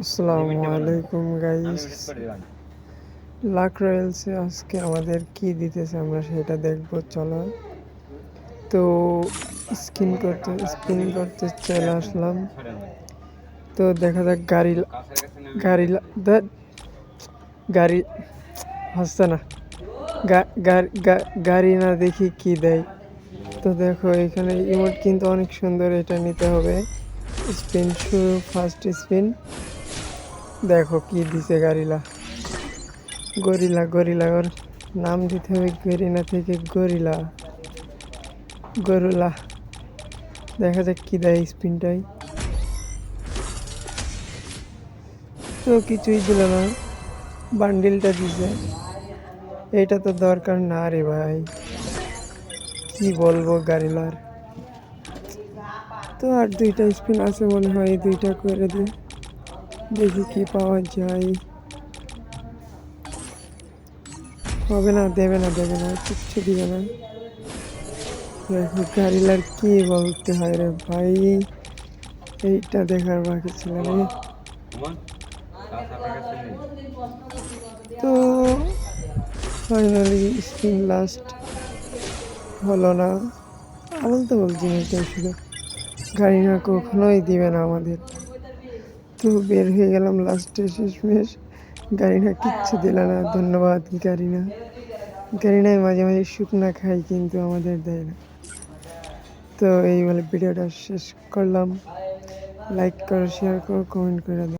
আসসালামু আলাইকুম গাইস লাক রয়্যালসে আজকে আমাদের কি দিতেছে আমরা সেটা দেখব চলো। তো স্কিন করতে স্পিন করতে চলে আসলাম। তো দেখা যাক গাড়ি গাড়ি গাড়ি হচ্ছে না। গা- গা- গা- গাড়ি না দেখি কি দেয়। তো দেখো এখানে ইমোট কিন্তু অনেক সুন্দর এটা নিতে হবে। স্পিন শুরু ফার্স্ট স্পিন। দেখো কি দিছে গারিলা। গরিলা গরিলা ওর নাম দিতে হবে গরিনা থেকে গরিলা। গরুলা। দেখা যাক কি দেয় স্পিনটাই। তো কিছুই দিল না। বান্ডিলটা দিছে। এটা তো দরকার না রে ভাই। কি বলব গারিলার। তো আর দুইটা স্পিন আছে মনে হয় দুইটা করে দিই। দেখি কি পাওয়া যায়। হবে না, দেবে না দেবে না, কিচ্ছু দিবে না। দেখো গাড়িলার কি বলতে হয় রে ভাই। এইটা দেখার বাকি ছিল রে। তো ফাইনালি স্পিন লাস্ট হলো না। আমল তো বলছি এটাই শুধু। গাড়ি না কখনোই দিবে না আমাদের। তো বের হয়ে গেলাম লাস্টে শেষমেশ। গাড়ি না কিচ্ছু দিল না, ধন্যবাদ গাড়ি না। গাড়ি নাই মাঝে মাঝে শুকনা খাই কিন্তু আমাদের দেয় না। তো এই বলে ভিডিওটা শেষ করলাম। লাইক করো শেয়ার করো কমেন্ট করে দাও।